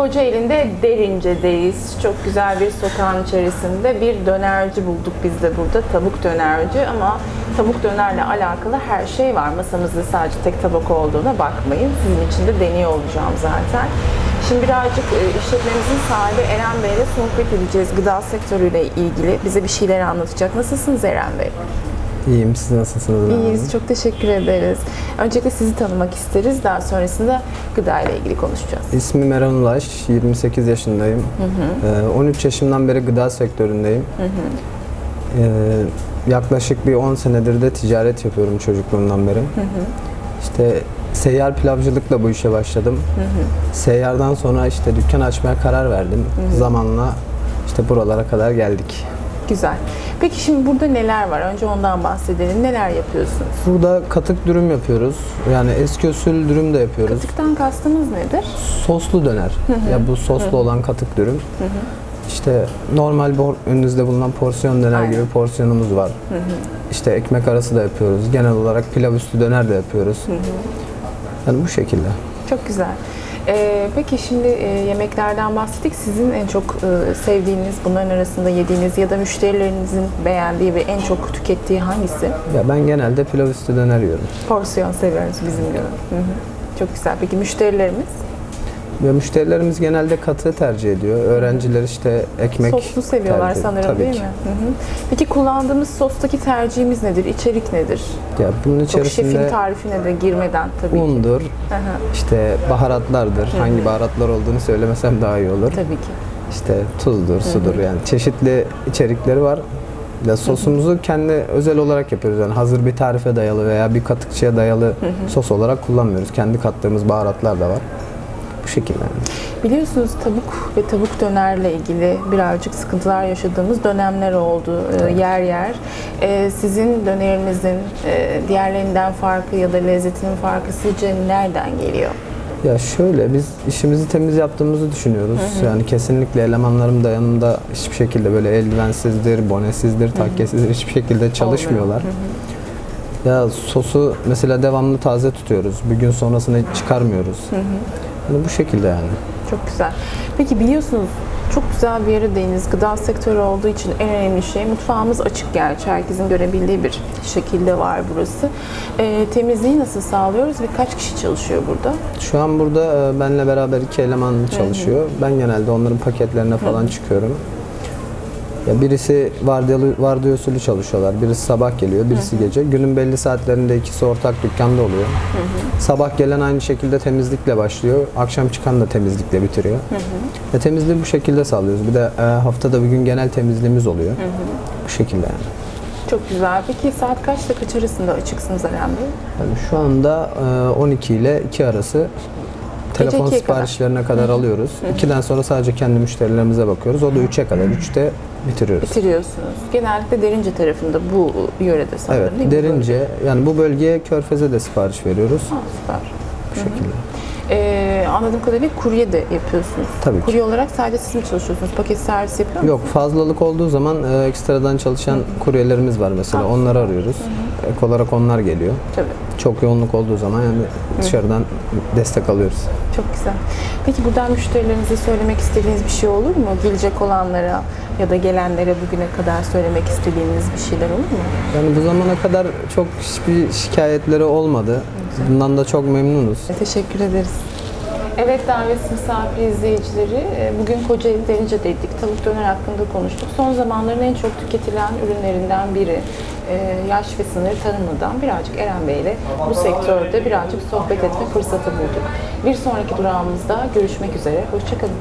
Kocaeli'nde Derince'deyiz. Çok güzel bir sokağın içerisinde bir dönerci bulduk biz de burada. Tavuk dönerci ama tavuk dönerle alakalı her şey var. Masamızda sadece tek tabak olduğuna bakmayın. Sizin için de deniyor olacağım zaten. Şimdi birazcık e, işletmemizin sahibi Eren Bey ile sohbet edeceğiz. Gıda sektörüyle ilgili bize bir şeyler anlatacak. Nasılsınız Eren Bey? İyiyim, siz nasılsınız? İyiyiz, çok teşekkür ederiz. Öncelikle sizi tanımak isteriz. Daha sonrasında gıda ile ilgili konuşacağız. İsmim Eren Ulaş, 28 yaşındayım. Ee, 13 yaşımdan beri gıda sektöründeyim. Ee, yaklaşık bir 10 senedir de ticaret yapıyorum çocukluğumdan beri. İşte seyyar pilavcılıkla bu işe başladım. Seyyardan sonra işte dükkan açmaya karar verdim. Zamanla işte buralara kadar geldik. Güzel. Peki şimdi burada neler var? Önce ondan bahsedelim. Neler yapıyorsunuz? Burada katık dürüm yapıyoruz. Yani eski usul dürüm de yapıyoruz. Katıktan kastımız nedir? Soslu döner. Ya bu soslu olan katık dürüm. İşte normal önünüzde bulunan porsiyon döner Aynen. gibi porsiyonumuz var. İşte ekmek arası da yapıyoruz. Genel olarak pilav üstü döner de yapıyoruz. Yani bu şekilde. Çok güzel. Ee, peki şimdi e, yemeklerden bahsettik. Sizin en çok e, sevdiğiniz, bunların arasında yediğiniz ya da müşterilerinizin beğendiği ve en çok tükettiği hangisi? Ya ben genelde pilav üstü döner yiyorum. Porsiyon seviyoruz bizim gibi. Hı hı. Çok güzel. Peki müşterilerimiz? Ve müşterilerimiz genelde katı tercih ediyor. Öğrenciler işte ekmek Soslu seviyorlar tercih- sanırım Tabii değil ki. mi? Hı hı. Peki kullandığımız sostaki tercihimiz nedir? İçerik nedir? Ya bunun Çok şefin içerisinde tarifine de girmeden tabii ki. undur, Hı hı. işte baharatlardır. Hangi baharatlar olduğunu söylemesem daha iyi olur. Tabii ki. İşte tuzdur, sudur yani çeşitli içerikleri var. Ya sosumuzu kendi özel olarak yapıyoruz. Yani hazır bir tarife dayalı veya bir katıkçıya dayalı sos olarak kullanmıyoruz. Kendi kattığımız baharatlar da var. Şekilde. Biliyorsunuz tavuk ve tavuk dönerle ilgili birazcık sıkıntılar yaşadığımız dönemler oldu e, yer yer. E, Sizin dönerinizin e, diğerlerinden farkı ya da lezzetinin farkı sizce nereden geliyor? Ya şöyle biz işimizi temiz yaptığımızı düşünüyoruz. Yani kesinlikle elemanlarım da yanımda hiçbir şekilde böyle eldivensizdir, bonesizdir, takkesizdir hiçbir şekilde çalışmıyorlar. Ya sosu mesela devamlı taze tutuyoruz. Bir gün sonrasını çıkarmıyoruz. Yani bu şekilde yani. Çok güzel. Peki biliyorsunuz çok güzel bir yere değiniz. Gıda sektörü olduğu için en önemli şey mutfağımız açık gerçi. Herkesin görebildiği bir şekilde var burası. E, temizliği nasıl sağlıyoruz ve kaç kişi çalışıyor burada? Şu an burada e, benle beraber iki eleman çalışıyor. Ben genelde onların paketlerine falan çıkıyorum. Ya birisi vardiyalı vardiya usulü çalışıyorlar. Birisi sabah geliyor, birisi gece. Günün belli saatlerinde ikisi ortak dükkanda oluyor. Sabah gelen aynı şekilde temizlikle başlıyor. Akşam çıkan da temizlikle bitiriyor. Ve temizliği bu şekilde sağlıyoruz. Bir de e, haftada bir gün genel temizliğimiz oluyor. Bu şekilde yani. Çok güzel. Peki saat kaçta kaç arasında açıksınız Eren Bey? Yani şu anda e, 12 ile 2 arası telefon 2'ye kadar. siparişlerine kadar, alıyoruz. 2'den sonra sadece kendi müşterilerimize bakıyoruz. O da 3'e kadar. 3'te bitiriyoruz. Bitiriyorsunuz. Genellikle Derince tarafında bu yörede sanırım Evet, değil mi? derince yani bu bölgeye Körfez'e de sipariş veriyoruz. Ha, süper. Bu şekilde. Ee, anladığım kadarıyla kurye de yapıyorsunuz. Tabii ki. Kurye olarak sadece siz mi çalışıyorsunuz? Paket servis yapıyor musunuz? Yok fazlalık olduğu zaman e, ekstradan çalışan kuryelerimiz var mesela. Onları arıyoruz. Ek olarak onlar geliyor. Tabii. Çok yoğunluk olduğu zaman yani dışarıdan destek alıyoruz. Çok güzel. Peki buradan müşterilerinize söylemek istediğiniz bir şey olur mu? Gelecek olanlara ya da gelenlere bugüne kadar söylemek istediğiniz bir şeyler olur mu? Yani bu zamana kadar çok hiçbir şikayetleri olmadı. Bundan da çok memnunuz. Teşekkür ederiz. Evet davet misafir izleyicileri e, bugün Kocaeli Derince'deydik. Tavuk döner hakkında konuştuk. Son zamanların en çok tüketilen ürünlerinden biri. E, Yaş ve sınır tanımadan birazcık Eren Bey ile bu sektörde birazcık sohbet etme fırsatı bulduk. Bir sonraki durağımızda görüşmek üzere. Hoşçakalın.